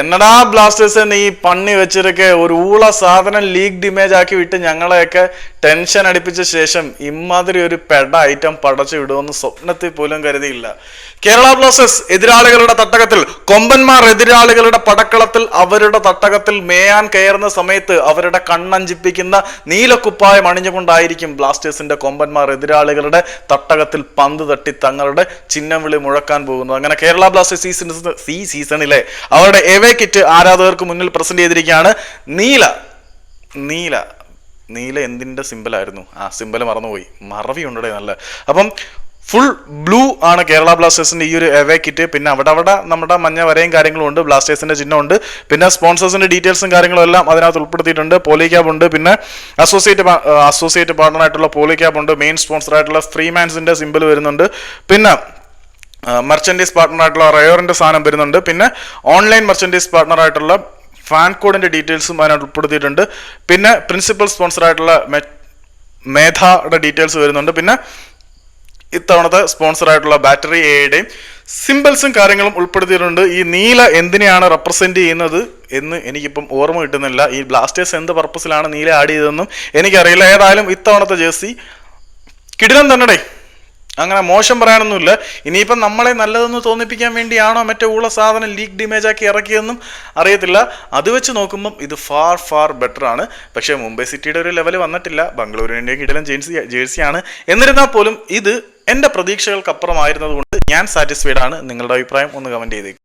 എന്നടാ ബ്ലാസ്റ്റേഴ്സ് നീ പണ്ണി വെച്ചിരിക്കെ ഒരു ഊള സാധനം ലീഗ് ഇമേജ് ആക്കി വിട്ട് ഞങ്ങളെയൊക്കെ ടെൻഷൻ അടിപ്പിച്ച ശേഷം ഇമാതിരി ഒരു പെട ഐറ്റം പടച്ചു വിടുമെന്ന് സ്വപ്നത്തിൽ പോലും കരുതിയില്ല. കേരള ബ്ലാസ്റ്റേഴ്സ് എതിരാളികളുടെ തട്ടകത്തിൽ കൊമ്പന്മാർ എതിരാളികളുടെ പടക്കളത്തിൽ അവരുടെ തട്ടകത്തിൽ മേയാൻ കയറുന്ന സമയത്ത് അവരുടെ കണ്ണഞ്ചിപ്പിക്കുന്ന നീലക്കുപ്പായം അണിഞ്ഞുകൊണ്ടായിരിക്കും ബ്ലാസ്റ്റേഴ്സിന്റെ കൊമ്പന്മാർ എതിരാളികളുടെ തട്ടകത്തിൽ പന്ത് തട്ടി തങ്ങളുടെ ചിഹ്നം വിളി മുഴക്കാൻ പോകുന്നത്. അങ്ങനെ കേരള ബ്ലാസ്റ്റേഴ്സ് സീസൺ ഈ സീസണിലെ അവരുടെ എവേ കിറ്റ് ആരാധകർക്ക് മുന്നിൽ പ്രസന്റ് ചെയ്തിരിക്കുകയാണ്. നീല നീല നീല എന്തിന്റെ സിമ്പിളായിരുന്നു ആ സിമ്പിൾ മറന്നുപോയി. മറവി ഉണ്ടേ നല്ല. അപ്പം ഫുൾ ബ്ലൂ ആണ് കേരള ബ്ലാസ്റ്റേഴ്സിന്റെ ഈ ഒരു എവേ കിറ്റ്. പിന്നെ അവിടെ അവിടെ നമ്മുടെ മഞ്ഞ വരയും കാര്യങ്ങളും ഉണ്ട്. ബ്ലാസ്റ്റേഴ്സിന്റെ ചിഹ്നമുണ്ട്. പിന്നെ സ്പോൺസേഴ്സിന്റെ ഡീറ്റെയിൽസും കാര്യങ്ങളും എല്ലാം അതിനകത്ത് ഉൾപ്പെടുത്തിയിട്ടുണ്ട്. പോലി ക്യാബ് ഉണ്ട്. പിന്നെ അസോസിയേറ്റ് അസോസിയേറ്റ് പാർട്ണർ ആയിട്ടുള്ള പോലി ക്യാബ് ഉണ്ട്. മെയിൻ സ്പോൺസർ ആയിട്ടുള്ള ഫ്രീമാൻസിന്റെ സിമ്പിൾ വരുന്നുണ്ട്. പിന്നെ മെർച്ചൻഡീസ് പാർട്ണർ ആയിട്ടുള്ള റയോറിന്റെ സാധനം വരുന്നുണ്ട്. പിന്നെ ഓൺലൈൻ മെർച്ചൻഡീസ് പാർട്ണർ ആയിട്ടുള്ള ഫാൻ കോഡിന്റെ ഡീറ്റെയിൽസും അതിനകത്ത് ഉൾപ്പെടുത്തിയിട്ടുണ്ട്. പിന്നെ പ്രിൻസിപ്പൽ സ്പോൺസർ ആയിട്ടുള്ള മേധയുടെ ഡീറ്റെയിൽസ് വരുന്നുണ്ട്. പിന്നെ ഇത്തവണത്തെ സ്പോൺസർ ആയിട്ടുള്ള ബാറ്ററി എയുടെയും സിമ്പിൾസും കാര്യങ്ങളും ഉൾപ്പെടുത്തിയിട്ടുണ്ട്. ഈ നീല എന്തിനെയാണ് റെപ്രസെന്റ് ചെയ്യുന്നത് എന്ന് എനിക്കിപ്പം ഓർമ്മ കിട്ടുന്നില്ല. ഈ ബ്ലാസ്റ്റേഴ്സ് എന്ത് പർപ്പസിലാണ് നീല ആഡ് ചെയ്തതെന്നും എനിക്കറിയില്ല. ഏതായാലും ഇത്തവണത്തെ ജേഴ്സി കിടിലം തന്നെടേ. അങ്ങനെ മോശം പറയാനൊന്നുമില്ല. ഇനിയിപ്പം നമ്മളെ നല്ലതെന്ന് തോന്നിപ്പിക്കാൻ വേണ്ടിയാണോ മറ്റേ ഉള്ള സാധനം ലീക്ക് ഡിമേജ് ആക്കി ഇറക്കിയതെന്നും അറിയത്തില്ല. അത് വെച്ച് നോക്കുമ്പം ഇത് ഫാർ ഫാർ ബെറ്റർ ആണ്. പക്ഷേ മുംബൈ സിറ്റിയുടെ ഒരു ലെവൽ വന്നിട്ടില്ല. ബംഗളൂരുവിന്റെയും കിടലം ജേഴ്സി ജേഴ്സിയാണ് എന്നിരുന്നാൽ പോലും ഇത് എന്റെ പ്രതീക്ഷകൾക്കപ്പുറമായിരുന്നതുകൊണ്ട് ഞാൻ സാറ്റിസ്ഫൈഡ് ആണ്. നിങ്ങളുടെ അഭിപ്രായം ഒന്ന് കമന്റ് ചെയ്തേക്കും.